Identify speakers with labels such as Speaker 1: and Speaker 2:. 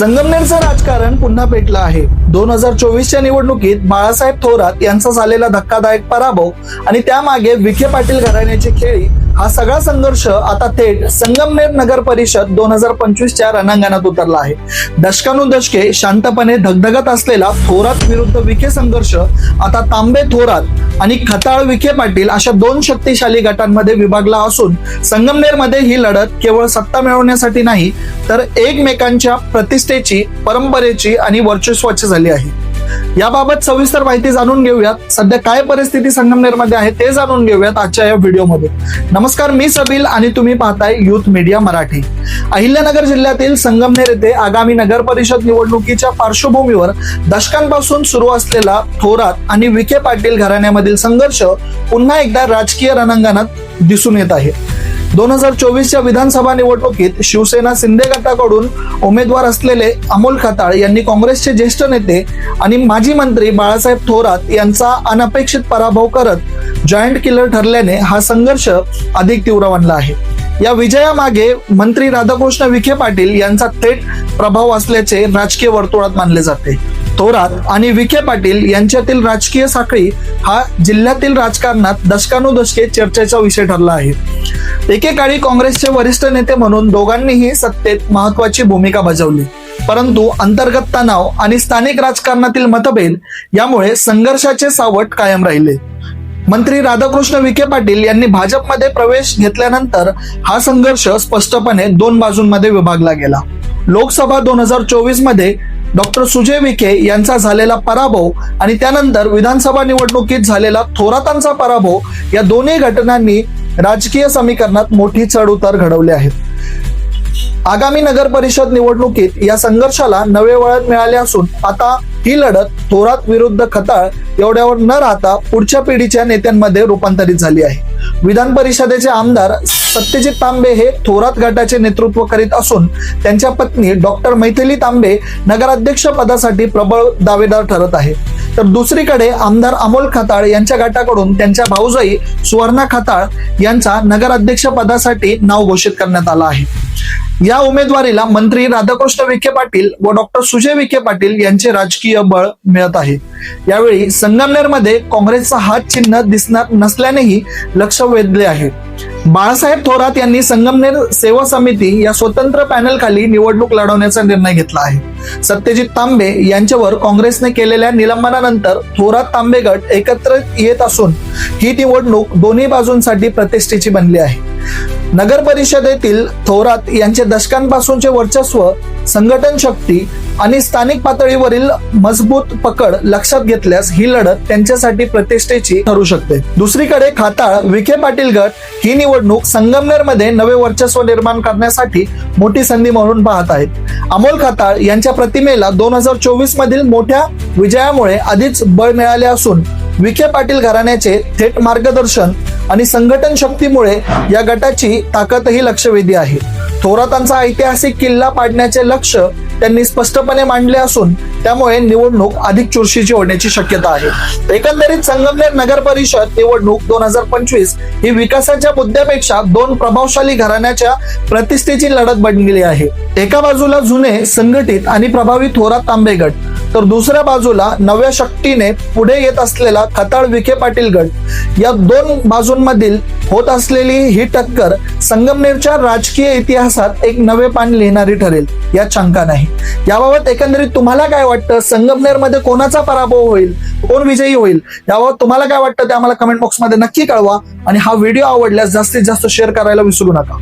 Speaker 1: संगमनेरचं राजकारण पुन्हा पेटलं आहे. दोन हजार चोवीसच्या निवडणुकीत बाळासाहेब थोरात यांचा झालेला धक्कादायक पराभव आणि त्यामागे विखे पाटील घराण्याची खेळी हा सगळा संघर्ष आता थेट संगमनेर नगर परिषद दोन हजार पंचवीसच्या रणांगणात उतरला आहे. दशकानुदशके शांतपणे धगधगत असलेला थोरात विरुद्ध विखे संघर्ष आता तांबे थोरात आणि खताळ विखे पाटील अशा दोन शक्तिशाली गटांमध्ये विभागला असून संगमनेरमध्ये ही लढत केवळ सत्ता मिळवण्यासाठी नाही तर एकमेकांच्या प्रतिष्ठेची परंपरेची आणि वर्चस्वाची झाली आहे. याबाबत सविस्तर माहिती जाणून घेऊयात. सध्या काय परिस्थिती संगमनेरमध्ये आहे ते जाणून घेऊयात आजच्या या व्हिडिओमध्ये. नमस्कार मी सबील आणि तुम्ही पाहताय युथ मीडिया मराठी. अहिल्यानगर जिल्ह्यातील संगमनेर येथे आगामी नगर परिषद निवडणुकीच्या पार्श्वभूमीवर दशकांपासून सुरू असलेला थोरात आणि विखे पाटील घराण्यामधील संघर्ष पुन्हा एकदा राजकीय रणांगणात दिसून येत आहे. दोन हजार चोवीसच्या विधानसभा निवडणुकीत शिवसेना शिंदे गटाकडून उमेदवार असलेले अमोल खताळ यांनी काँग्रेसचे ज्येष्ठ नेते आणि माजी मंत्री बाळासाहेब थोरात यांचा अनपेक्षित पराभव करत जॉईंट किलर ठरल्याने हा संघर्ष अधिक तीव्र बनला आहे. या विजयामागे मंत्री राधाकृष्ण विखे पाटील यांचा थेट प्रभाव असल्याचे राजकीय वर्तुळात मानले जाते. थोरात आणि विखे पाटील यांच्यातील राजकीय साखळी हा जिल्ह्यातील राजकारणात दशकानुदशके चर्चेचा विषय ठरला आहे. एकेकाळी काँग्रेसचे वरिष्ठ नेते म्हणून दोघांनीही सत्तेत महत्वाची भूमिका बजावली. परंतु अंतर्गत तणाव आणि स्थानिक राजकारणातील मतभेद यामुळे संघर्षाचे सावट कायम राहिले. मंत्री राधाकृष्ण विखे पाटील यांनी भाजपमध्ये प्रवेश घेतल्यानंतर हा संघर्ष स्पष्टपणे दोन बाजूंमध्ये विभागला गेला. लोकसभा दोन हजार चोवीसमध्ये डॉक्टर सुजय विखे यांचा झालेला पराभव आणि त्यानंतर विधानसभा निवडणुकीत झालेला थोरातांचा पराभव या दोन्ही घटनांनी राजकीय समीकरणात मोठी चढ उतार घडवले आहेत आगामी नगर परिषद निवडणुकीत या संघर्षाला नवे वळण मिळाले असून आता ही लढत थोरात विरुद्ध खताळ एवढ्यावर न राहता पुढच्या पिढीच्या नेत्यांमध्ये रूपांतरित झाली आहे. विधान परिषदेचे आमदार सत्यजित तांबे हे थोरात गटाचे नेतृत्व करीत असून त्यांच्या पत्नी डॉक्टर मैथिली तांबे नगराध्यक्ष पदासाठी प्रबळ दावेदार ठरत आहे तर दुसरीकडे आमदार अमोल खताळ यांच्या गटाकडून त्यांच्या भाऊजाई सुवर्णा खताळ यांचा नगराध्यक्ष पदासाठी नाव घोषित करण्यात आला आहे. या उमेदवारीला मंत्री राधाकृष्ण विखे पाटील व डॉक्टर सुजय विखे पाटील यांचे राजकीय बळ मिळत आहे. यावेळी संगमनेरमध्ये काँग्रेसचा हात चिन्ह दिसणार नसल्यानेही लक्ष वेधले आहे. बाळासाहेब थोरात यांनी संगमनेर सेवा समिती या स्वतंत्र पॅनल खाली निवडणूक लढवण्याचा निर्णय घेतला आहे. सत्यजित तांबे यांच्यावर काँग्रेसने केलेल्या निलंबनानंतर थोरात तांबे गट एकत्र येत असून ही निवडणूक दोन्ही बाजूंसाठी प्रतिष्ठेची बनली आहे. नगर परिषदेतील थोरात यांचे दशकांपासूनचे वर्चस्व संघटन शक्ती आणि स्थानिक पातळीवरील मजबूत पकड लक्षात घेतल्यास ही लढत त्यांच्यासाठी प्रतिष्ठेची ठरू शकते. दुसरीकडे खाताळ विखे पाटील गट ही निवडणूक संगमनेरमध्ये नवे वर्चस्व निर्माण करण्यासाठी मोठी संधी म्हणून पाहत आहेत. अमोल खाताळ यांच्या प्रतिमेला दोन हजार चोवीस मधील मोठ्या विजयामुळे आधीच बळ मिळाले असून विखे पाटील घराण्याचे थेट मार्गदर्शन आणि संघटन शक्तीमुळे या गटाची ताकदही लक्षवेधी आहे. थोरातांचा ऐतिहासिक किल्ला पाडण्याचे लक्ष त्यांनी स्पष्टपणे मांडले असून त्यामुळे निवडणूक अधिक चुरशीची होण्याची शक्यता आहे. एकंदरीत संगमनेर नगर परिषद निवडणूक दोन हजार पंचवीस ही विकासाच्या मुद्द्यापेक्षा दोन प्रभावशाली घराण्याच्या प्रतिष्ठेची लढत बनलेली आहे. एका बाजूला जुने संघटित आणि प्रभावी थोरात तांबे गट तर दुसऱ्या बाजूला नव्या शक्तीने पुढे येत असलेला खताळ विखे पाटील गट या दोन बाजूंमधील होत असलेली ही टक्कर संगमनेरच्या राजकीय इतिहासात एक नवे पान लिहिणारी ठरेल यात शंका नाही. याबाबत एकंदरीत तुम्हाला काय वाटतं? संगमनेरमध्ये कोणाचा पराभव होईल? कोण विजयी होईल? याबाबत तुम्हाला काय वाटतं ते आम्हाला कमेंट बॉक्समध्ये नक्की कळवा आणि हा व्हिडिओ आवडल्यास जास्तीत जास्त शेअर करायला विसरू नका.